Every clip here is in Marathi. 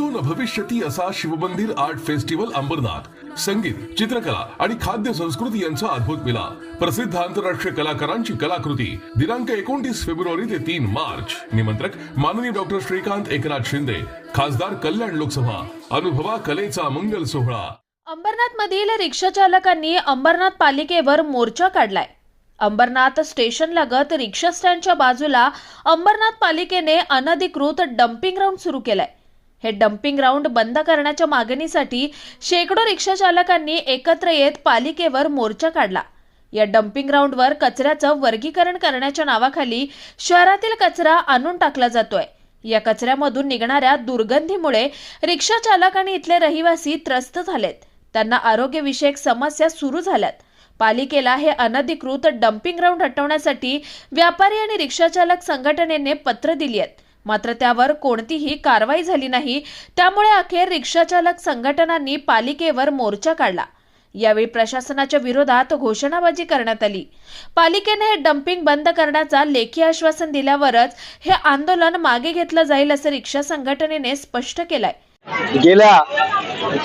भूतातून भविष्यती असा शिवमंदिर आर्ट फेस्टिवल अंबरनाथ. संगीत चित्रकला आणि खाद्य संस्कृती यांचा अद्भुत मिला प्रसिद्ध आंतरराष्ट्रीय कलाकारांची कलाकृती दिनांक एकोणतीस फेब्रुवारी ते तीन मार्च. निमंत्रक माननीय डॉक्टर श्रीकांत एकनाथ शिंदे खासदार कल्याण लोकसभा. अनुभवा कलेचा मंगल सोहळा. अंबरनाथ मधील रिक्षा चालकांनी अंबरनाथ पालिकेवर मोर्चा काढलाय. अंबरनाथ स्टेशन लगत रिक्षा स्टँडच्या बाजूला अंबरनाथ पालिकेने अनधिकृत डम्पिंग ग्राउंड सुरू केलाय. हे डम्पिंग ग्राउंड बंद करण्याच्या मागणीसाठी शेकडो रिक्षा चालकांनी एकत्र येत पालिकेवर मोर्चा काढला. या डम्पिंग ग्राउंडवर कचऱ्याचं वर्गीकरण करण्याच्या नावाखाली शहरातील कचरा आणून टाकला जातोय. या कचऱ्यामधून निघणाऱ्या दुर्गंधीमुळे रिक्षा चालक आणि इथले रहिवासी त्रस्त झालेत. त्यांना आरोग्यविषयक समस्या सुरू झाल्यात. पालिकेला हे अनधिकृत डम्पिंग ग्राउंड हटवण्यासाठी व्यापारी आणि रिक्षाचालक संघटनेने पत्र दिली आहेत. मात्र त्यावर कोणतीही कारवाई झाली नाही. त्यामुळे अखेर रिक्षाचालक संघटनांनी पालिकेवर मोर्चा काढला. यावेळी प्रशासनाच्या विरोधात घोषणाबाजी करण्यात आली. पालिकेने हे डम्पिंग बंद करण्याचा लेखी आश्वासन दिल्यावरच हे आंदोलन मागे घेतलं जाईल असं रिक्षा संघटनेने स्पष्ट केलंय. गेल्या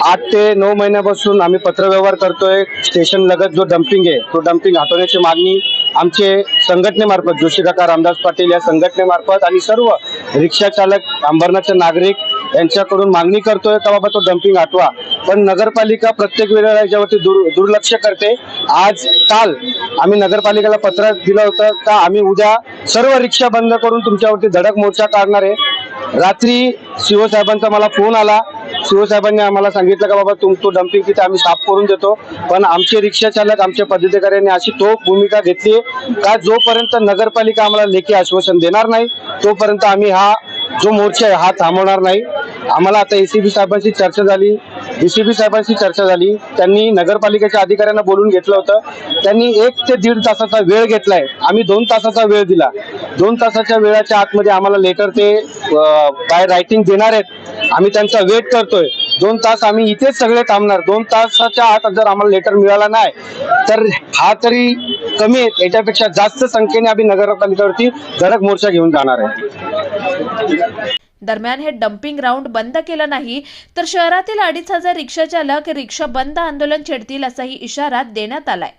आठ ते नऊ महिन्यापासून आम्ही पत्रव्यवहार करतोय. स्टेशन लगत जो डम्पिंग आहे तो डम्पिंग हटवण्याची मागणी आमचे संघटनेमार्फत जोशी काका रामदास पाटील या संघटनेमार्फत आणि सर्व रिक्षा चालक अंबरनाथचे नागरिक यांच्याकडून मागणी करतोय. का बाबा तो डम्पिंग हटवा पण नगरपालिका प्रत्येक वेळेला याच्यावरती दुर दुर्लक्ष करते. आज काल आम्ही नगरपालिकेला पत्र दिलं होतं का आम्ही उद्या सर्व रिक्षा बंद करून तुमच्यावरती धडक मोर्चा काढणार आहे. रात्री शिवसाहेबांचा मला फोन आला. शिवसाहेबांनी आम्हाला सांगितलं का बाबा तुम तो डम्पिंग तिथे आम्ही साफ करून देतो. पण आमचे रिक्षा चालक आमच्या पदाधिकाऱ्यांनी अशी तो भूमिका घेतली का जोपर्यंत नगरपालिका आम्हाला लेखी आश्वासन देणार नाही तोपर्यंत आम्ही हा जो मोर्चा आहे हा थांबवणार नाही. आम्हाला आता एसीबी साहेबांशी चर्चा झाली. डीसीपी साहेबांशी चर्चा झाली. त्यांनी नगरपालिकेच्या अधिकाऱ्यांना बोलून घेतलं होतं. त्यांनी एक ते दीड तासाचा वेळ घेतलाय. आम्ही दोन तासाचा वेळ दिला. दोन तासाच्या वेळाच्या आतमध्ये आम्हाला लेटर ते बाय रायटिंग देणार आहेत आम्ही त्यांचा वेट करतोय. दोन तास आम्ही इथेच सगळे थांबणार. दोन तासाच्या आत जर आम्हाला लेटर मिळाला नाही तर हा तरी कमी आहे. याच्यापेक्षा जास्त संख्येने आम्ही नगरपालिकेवरती धडक मोर्चा घेऊन जाणार आहे. दरम्यान हे डम्पिंग ग्राउंड बंद केलं नाही तर शहरातील अडीच हजार रिक्षा चालक रिक्षा बंद आंदोलन छेडतील असाही इशारा देण्यात आलाय.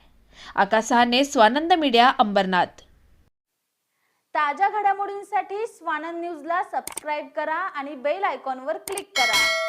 आकाशहाने स्वानंद मीडिया अंबरनाथ. ताज्या घडामोडींसाठी स्वानंद न्यूजला सबस्क्राईब करा आणि बेल आयकॉनवर क्लिक करा.